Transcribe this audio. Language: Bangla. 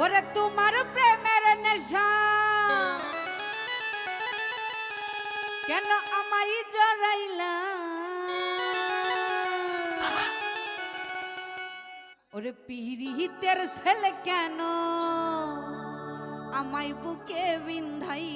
ওরে তোমার প্রেমের নেশা। কেন আমায় জড়াইলা? ওরে পিড়ি তের ছেলে কেন? আমাই বুকে বিন্ধাই